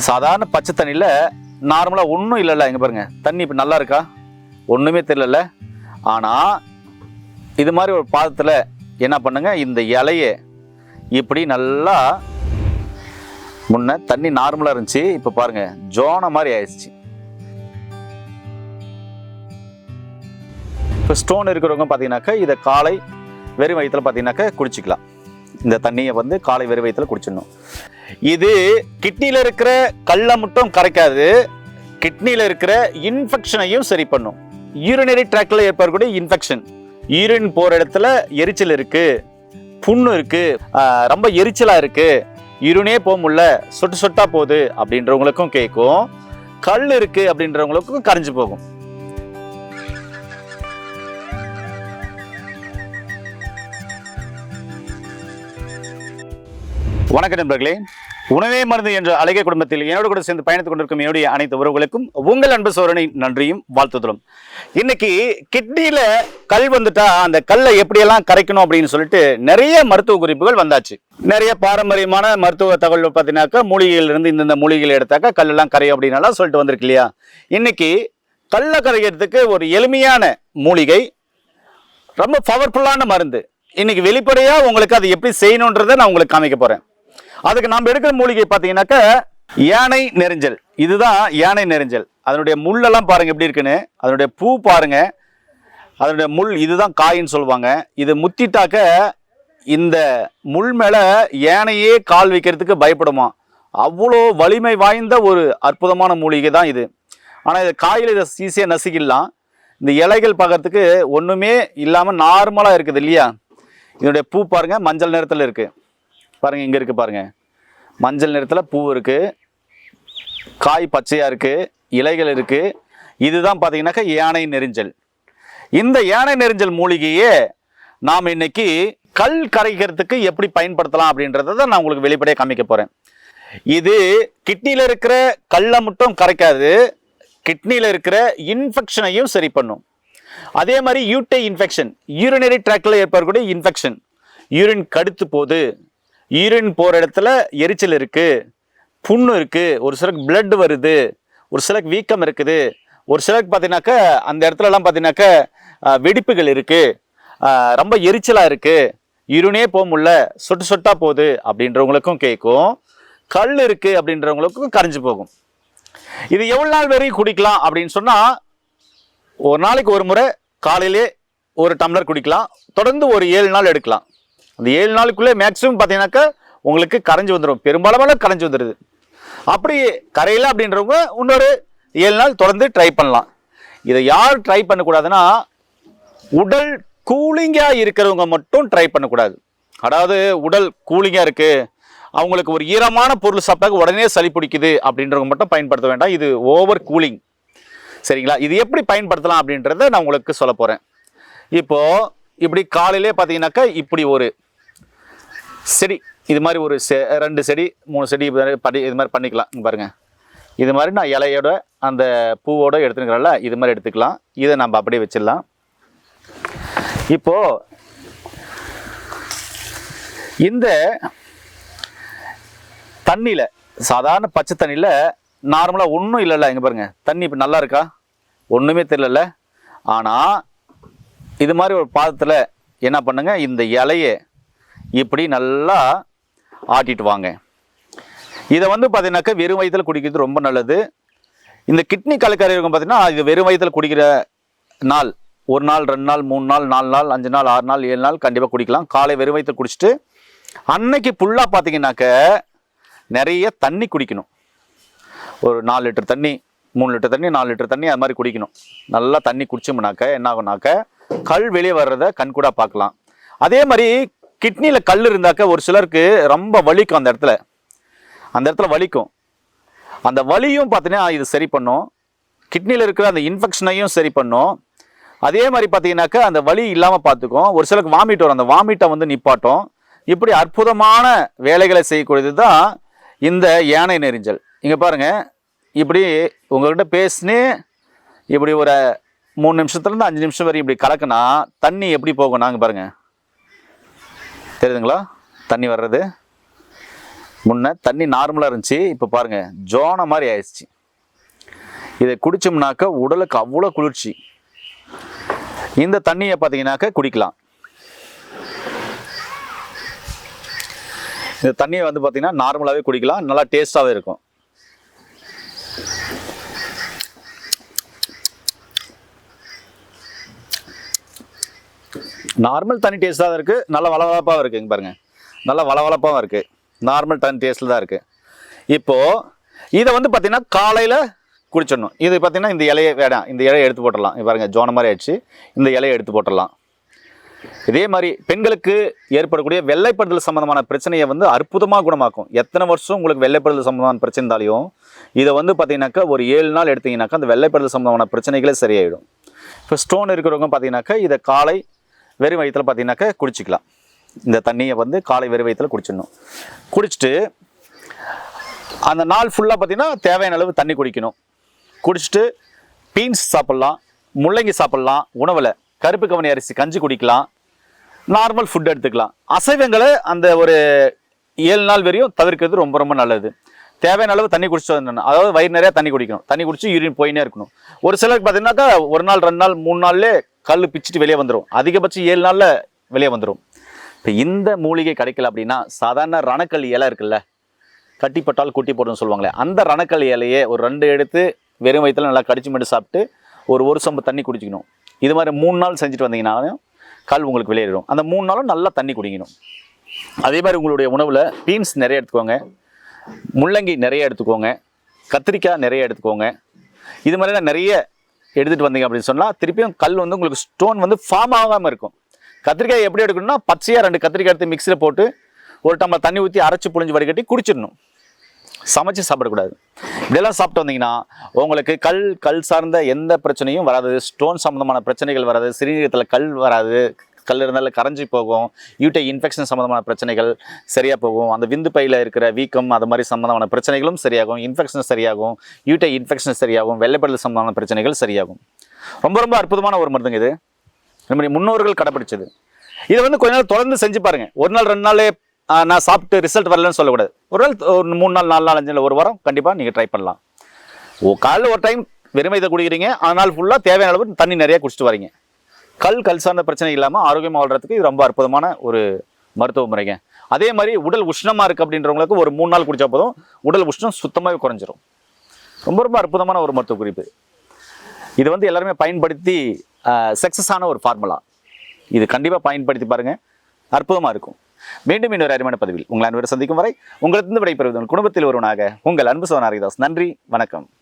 சாதாரண பச்சை தண்ணியில் நார்மலாக ஒன்றும் இல்லைல்ல இங்கே பாருங்கள் தண்ணி இப்போ நல்லா இருக்கா? ஒன்றுமே தெரியல ஆனால் இது மாதிரி ஒரு பாதத்தில் என்ன பண்ணுங்கள் இந்த இலைய இப்படி நல்லா முன்ன தண்ணி நார்மலாக இருந்துச்சு. இப்போ பாருங்கள் ஜோன மாதிரி ஆயிடுச்சு. இப்போ ஸ்டோன் இருக்கிறவங்க பார்த்தீங்கன்னாக்கா இதை காலை வெறும் வயிற்றுல பார்த்தீங்கன்னாக்கா குடிச்சிக்கலாம். இந்த தண்ணியை வந்து காலை வெறும் வயிற்றுல குடிச்சிடணும். இது கிட்னியில் இருக்கிற கல்லை மட்டும் கரைக்காது கிட்னியில் இருக்கிற இன்ஃபெக்ஷனையும் சரி பண்ணும். யூரினரி ட்ராக்ல ஏற்படக்கூடிய இன்ஃபெக்ஷன் யூரின் போகிற இடத்துல எரிச்சல் இருக்குது புண்ணு இருக்குது ரொம்ப எரிச்சலாக இருக்குது யூரினே போக முடியல சொட்டு சொட்டாக போகுது அப்படின்றவங்களுக்கும் கேட்கும் கல் இருக்குது அப்படின்றவங்களுக்கும் கரைஞ்சு போகும். வணக்கம் நண்பர்களே. உணவே மருந்து என்ற அழகிய குடும்பத்தில் என்னோட கூட சேர்ந்து பயணித்துக் கொண்டிருக்கும் என்னுடைய அனைத்து உறவுகளுக்கும் உங்கள் அன்பு சோழனை நன்றியும் வாழ்த்துதலும். இன்னைக்கு கிட்னியில கல் வந்துட்டா அந்த கல்லை எப்படியெல்லாம் கரைக்கணும் அப்படின்னு சொல்லிட்டு நிறைய மருத்துவ குறிப்புகள் வந்தாச்சு. நிறைய பாரம்பரியமான மருத்துவ தகவல் பார்த்தீங்கன்னாக்கா மூலிகையிலிருந்து இருந்து இந்தந்த மூலிகைகள் எடுத்தாக்கா கல்லெல்லாம் கரையும் அப்படின்னாலாம் சொல்லிட்டு வந்திருக்கு இல்லையா? இன்னைக்கு கல்லை கரைக்கிறதுக்கு ஒரு எளிமையான மூலிகை ரொம்ப பவர்ஃபுல்லான மருந்து. இன்னைக்கு வெளிப்படையா உங்களுக்கு அது எப்படி செய்யணுன்றதை நான் உங்களுக்கு காமிக்க போறேன். அதுக்கு நம்ம எடுக்கிற மூலிகை பார்த்தீங்கன்னாக்க யானை நெரிஞ்சல். இதுதான் யானை நெரிஞ்சல். அதனுடைய முள்ளெல்லாம் பாருங்க எப்படி இருக்குன்னு. அதனுடைய பூ பாருங்க. அதனுடைய முள் இதுதான் காயின்னு சொல்லுவாங்க. இது முத்திட்டாக்க இந்த முள் மேலே யானையே கால் வைக்கிறதுக்கு பயப்படுமா? அவ்வளோ வலிமை வாய்ந்த ஒரு அற்புதமான மூலிகை தான் இது. ஆனால் இது காயில் இதை ஈஸியாக நசுக்கிடலாம். இந்த இலைகள் பார்க்கறதுக்கு ஒன்றுமே இல்லாமல் நார்மலாக இருக்குது இல்லையா? இதனுடைய பூ பாருங்கள் மஞ்சள் நிறத்தில் இருக்குது பாருங்கள் இங்கே இருக்குது பாருங்கள் மஞ்சள் நிறத்தில் பூ இருக்குது காய் பச்சையாக இருக்குது இலைகள் இருக்குது இதுதான் பார்த்தீங்கன்னாக்கா யானை நெரிஞ்சல். இந்த யானை நெரிஞ்சல் மூலிகையே நாம் இன்னைக்கு கல் கரைக்கிறதுக்கு எப்படி பயன்படுத்தலாம் அப்படின்றத தான் நான் உங்களுக்கு வெளிப்படையாக காமிக்க போகிறேன் இது கிட்னியில் இருக்கிற கல்லை மட்டும் கரைக்காது கிட்னியில் இருக்கிற இன்ஃபெக்ஷனையும் சரி பண்ணும். அதே மாதிரி யூட்டை இன்ஃபெக்ஷன் யூரினரி ட்ராக்டில் ஏற்படக்கூடிய இன்ஃபெக்ஷன் யூரின் கடுத்து போது யூரின் போகிற இடத்துல எரிச்சல் இருக்குது புண்ணு இருக்குது ஒரு சிலருக்கு பிளட் வருது ஒரு சிலருக்கு வீக்கம் இருக்குது ஒரு சிலருக்கு பார்த்தீங்கன்னாக்கா அந்த இடத்துலலாம் பார்த்தீங்கன்னாக்கா வெடிப்புகள் இருக்குது ரொம்ப எரிச்சலாக இருக்குது இருனே போக முடில சொட்டு சொட்டாக போகுது அப்படின்றவங்களுக்கும் கேட்கும் கல் இருக்குது அப்படின்றவங்களுக்கும் கரைஞ்சு போகும். இது எவ்வளோ நாள் வரையும் குடிக்கலாம் அப்படின்னு சொன்னால் ஒரு நாளைக்கு ஒரு முறை காலையிலே ஒரு டம்ளர் குடிக்கலாம் தொடர்ந்து ஒரு ஏழு நாள் எடுக்கலாம். அந்த ஏழு நாளுக்குள்ளே மேக்ஸிமம் பார்த்தீங்கன்னாக்கா உங்களுக்கு கரைஞ்சி வந்துடும் பெரும்பாலான கரைஞ்சு வந்துடுது அப்படி கரையில் அப்படின்றவங்க இன்னொரு ஏழு நாள் தொடர்ந்து ட்ரை பண்ணலாம். இதை யார் ட்ரை பண்ணக்கூடாதுன்னா உடல் கூலிங்காக இருக்கிறவங்க மட்டும் ட்ரை பண்ணக்கூடாது. அதாவது உடல் கூலிங்காக இருக்குது அவங்களுக்கு ஒரு ஈரமான பொருள் சாப்பிட்டா உடனே சளி பிடிக்குது அப்படின்றவங்க மட்டும் பயன்படுத்த வேண்டாம். இது ஓவர் கூலிங் சரிங்களா? இது எப்படி பயன்படுத்தலாம் அப்படின்றத நான் உங்களுக்கு சொல்ல போகிறேன் இப்போது இப்படி காலையிலே பார்த்தீங்கன்னாக்கா இப்படி ஒரு செடி இது மாதிரி ஒரு செ ரெண்டு செடி மூணு செடி இது மாதிரி பண்ணி இது மாதிரி பண்ணிக்கலாம். பாருங்கள் இது மாதிரி நான் இலையோட அந்த பூவோட எடுத்துக்கிறேன்ல இது மாதிரி எடுத்துக்கலாம். இதை நம்ம அப்படியே வச்சிடலாம். இப்போ இந்த தண்ணியில் சாதாரண பச்சை தண்ணியில் நார்மலாக ஒன்றும் இல்லைல்ல இங்கே பாருங்கள் தண்ணி இப்போ நல்லா இருக்கா? ஒன்றுமே தெரியல ஆனால் இது மாதிரி ஒரு பாதத்தில் என்ன பண்ணுங்கள் இந்த இலையை இப்படி நல்லா ஆட்டிட்டு வாங்க. இதை வந்து பார்த்தீங்கன்னாக்கா வெறும் வயிற்றில் குடிக்கிறது ரொம்ப நல்லது. இந்த கிட்னி கலக்கரை இருக்கும் பார்த்தீங்கன்னா இது வெறும் வயிற்றில் குடிக்கிற நாள் ஒரு நாள் ரெண்டு நாள் மூணு நாள் நாலு நாள் அஞ்சு நாள் ஆறு நாள் ஏழு நாள் கண்டிப்பாக குடிக்கலாம். காலை வெறும் வயிற்றில் குடிச்சிட்டு அன்னைக்கு ஃபுல்லாக பார்த்தீங்கன்னாக்க நிறைய தண்ணி குடிக்கணும். ஒரு நாலு லிட்டர் தண்ணி மூணு லிட்டர் தண்ணி நாலு லிட்டர் தண்ணி அது மாதிரி குடிக்கணும். நல்லா தண்ணி குடிச்சோம்னாக்க என்ன ஆகும்னாக்க கல் வெளியே வர்றதை கண்கூடா பார்க்கலாம். அதே மாதிரி கிட்னியில் கல் இருந்தாக்க ஒரு சிலருக்கு ரொம்ப வலிக்கும் அந்த இடத்துல. அந்த இடத்துல வலிக்கும். அந்த வலியும் பார்த்தீங்கன்னா இது சரி பண்ணும். கிட்னியில் இருக்கிற அந்த இன்ஃபெக்ஷனையும் சரி பண்ணும். அதே மாதிரி பார்த்தீங்கன்னாக்கா அந்த வலி இல்லாமல் பார்த்துக்கும் ஒரு சிலருக்கு வாமிட் வரும். அந்த வாமிட்டை வந்து நிப்பாட்டும். இப்படி அற்புதமான வேலைகளை செய்யக்கூடியது தான் இந்த யானை நெரிஞ்சல். இங்கே பாருங்கள் இப்படி உங்கள்கிட்ட பேசினே இப்படி ஒரு மூணு நிமிஷத்துலேருந்து அஞ்சு நிமிஷம் வரையும் இப்படி கலக்குனா தண்ணி எப்படி போகும் நாங்கள் பாருங்கள் தெரியுதுங்களா? தண்ணி வர்றது. முன்ன தண்ணி நார்மலாக இருந்துச்சு. இப்போ பாருங்கள் ஜோன மாதிரி ஆயிடுச்சு. இதை குடித்தோம்னாக்கா உடலுக்கு அவ்வளோ குளிர்ச்சி. இந்த தண்ணியை பார்த்தீங்கன்னாக்க குடிக்கலாம். இந்த தண்ணியை வந்து பார்த்தீங்கன்னா நார்மலாகவே குடிக்கலாம். நல்லா டேஸ்ட்டாகவே இருக்கும். நார்மல் தண்ணி டேஸ்ட்டாக தான் இருக்குது நல்ல வளவளப்பாகவும் இருக்குது பாருங்கள் பாருங்க. நல்ல வளவளப்பாகவும் இருக்குது நார்மல் தண்ணி டேஸ்ட்டில் தான் இருக்குது இப்போது இதை வந்து பார்த்திங்கன்னா காலையில் குடிச்சிடணும். இது பார்த்திங்கன்னா இந்த இலையை வேணாம் இந்த இலையை எடுத்து போட்டுடலாம். பாருங்கள் பாருங்க ஜோன மாதிரி ஆயிடுச்சு. இந்த இலையை எடுத்து போட்டுடலாம். இதே மாதிரி பெண்களுக்கு ஏற்படக்கூடிய வெள்ளைப்படுதல் சம்மந்தமான பிரச்சனையை வந்து அற்புதமாக குணமாக்கும். எத்தனை வருஷம் உங்களுக்கு வெள்ளைப்படுதல் சம்மந்தமான பிரச்சனை இருந்தாலையும் இதை வந்து பார்த்தீங்கன்னாக்கா ஒரு ஏழு நாள் எடுத்தீங்கன்னாக்கா அந்த வெள்ளைப்படுதல் சம்மந்தமான பிரச்சனைகளே சரியாயிடும். இப்போ ஸ்டோன் இருக்கிறவங்க பார்த்தீங்கன்னாக்கா இதை காலை வெறும் வயிற்றில் பார்த்தீங்கன்னாக்கா குடிச்சிக்கலாம். இந்த தண்ணியை வந்து காலை வெறும் வயிற்றில் குடிச்சிடணும். குடிச்சிட்டு அந்த நாள் ஃபுல்லாக பார்த்தீங்கன்னா தேவையான அளவு தண்ணி குடிக்கணும். குடிச்சிட்டு பீன்ஸ் சாப்பிட்லாம் முள்ளங்கி சாப்பிட்லாம் உணவில். கருப்பு கவனி அரிசி கஞ்சி குடிக்கலாம். நார்மல் ஃபுட் எடுத்துக்கலாம். அசைவங்களை அந்த ஒரு ஏழு நாள் வரையும் தவிர்க்கிறது ரொம்ப ரொம்ப நல்லது. தேவையான அளவு தண்ணி குடிச்சோம் அதாவது வயிறு நிறையா தண்ணி குடிக்கணும். தண்ணி குடிச்சு யூரின் போயினே இருக்கணும். ஒரு சிலருக்கு பார்த்தீங்கன்னாக்கா ஒரு நாள் ரெண்டு நாள் மூணு நாள்லேயே கல் பிச்சுட்டு வெளியே வந்துடும் அதிகபட்சம் ஏழு நாளில் வெளியே வந்துடும் இப்போ இந்த மூலிகை கிடைக்கல அப்படின்னா சாதாரண ரணக்கல் இலை இருக்குல்ல கட்டிப்பட்டால் குட்டி போடுன்னு சொல்லுவாங்களே அந்த ரணக்கல் இலையே ஒரு ரெண்டு எடுத்து வெறும் வயிற்றுல நல்லா கடிச்சு மட்டும் சாப்பிட்டு ஒரு ஒரு சொம்பு தண்ணி குடிச்சிக்கணும். இது மாதிரி மூணு நாள் செஞ்சுட்டு வந்தீங்கனாலும் கல் உங்களுக்கு வெளியேறிடும். அந்த மூணு நாளும் நல்லா தண்ணி குடிக்கணும். அதே மாதிரி உங்களுடைய உணவில் பீன்ஸ் நிறைய எடுத்துக்கோங்க முள்ளங்கி நிறைய எடுத்துக்கோங்க கத்திரிக்காய் நிறைய எடுத்துக்கோங்க. இது மாதிரிலாம் நிறைய எடுத்துகிட்டு வந்தீங்க அப்படின்னு சொன்னால் திருப்பியும் கல் வந்து உங்களுக்கு ஸ்டோன் வந்து ஃபார்ம் ஆகாமல் இருக்கும். கத்திரிக்காய் எப்படி எடுக்கணும்னா பச்சையாக ரெண்டு கத்திரிக்காய் எடுத்து மிக்சியில் போட்டு ஒரு டம்ளர் தண்ணி ஊற்றி அரைச்சி புழிஞ்சு வடிகட்டி குடிச்சிடணும். சமைச்சு சாப்பிடக்கூடாது. இதெல்லாம் சாப்பிட்டு வந்தீங்கன்னா உங்களுக்கு கல் கல் சார்ந்த எந்த பிரச்சனையும் வராது. ஸ்டோன் சம்மந்தமான பிரச்சனைகள் வராது. சிறுநீரகத்தில் கல் வராது. கல் இருந்தாலும் கரைஞ்சி போகும். யூட்டை இன்ஃபெக்ஷன் சம்மந்தமான பிரச்சனைகள் சரியாக போகும். அந்த விந்து பையில் இருக்கிற வீக்கம் அது மாதிரி சம்மந்தமான பிரச்சனைகளும் சரியாகும். இன்ஃபெக்ஷன் சரியாகும். யூட்டை இன்ஃபெக்ஷன் சரியாகும். வெள்ளைப்படல் சம்மந்தமான பிரச்சனைகள் சரியாகும். ரொம்ப ரொம்ப அற்புதமான ஒரு மருந்துங்க இது. நம்முடைய முன்னோர்கள் கடைப்பிடிச்சது. இதை வந்து கொஞ்ச நாள் தொடர்ந்து செஞ்சு பாருங்கள் ஒரு நாள் ரெண்டு நாளே நான் சாப்பிட்டு ரிசல்ட் வரலன்னு சொல்லக்கூடாது. ஒரு நாள் ஒரு மூணு நாள் நாலு நாள் அஞ்சு நாள் ஒரு வாரம் கண்டிப்பாக நீங்கள் ட்ரை பண்ணலாம். ஓ காலையில் ஒரு டைம் வெறுமை இதை குடிக்கிறீங்க. அதனால் ஃபுல்லாக தேவையான அளவு தண்ணி நிறையா குடிச்சிட்டு வரீங்க. கல் கல் சார்ந்த பிரச்சனை இல்லாமல் ஆரோக்கியமாக வாழ்றதுக்கு இது ரொம்ப அற்புதமான ஒரு மருத்துவ முறைங்க. அதே மாதிரி உடல் உஷ்ணமாக இருக்குது அப்படின்றவங்களுக்கு ஒரு மூணு நாள் குடித்தா போதும். உடல் உஷ்ணம் சுத்தமாகவே குறைஞ்சிரும். ரொம்ப ரொம்ப அற்புதமான ஒரு மருத்துவ குறிப்பு. இது வந்து எல்லாருமே பயன்படுத்தி சக்ஸஸ் ஆன ஒரு ஃபார்முலா இது கண்டிப்பாக பயன்படுத்தி பாருங்கள் அற்புதமாக இருக்கும். மீண்டும் இன்னொரு அருமையான பதிவில் உங்கள் அனைவரும் சந்திக்கும் வரை உங்களிருந்து விடைபெறுவது உங்கள் குடும்பத்தில் ஒருவனாக உங்கள் அன்பு சோனாரிதாஸ் நன்றி வணக்கம்.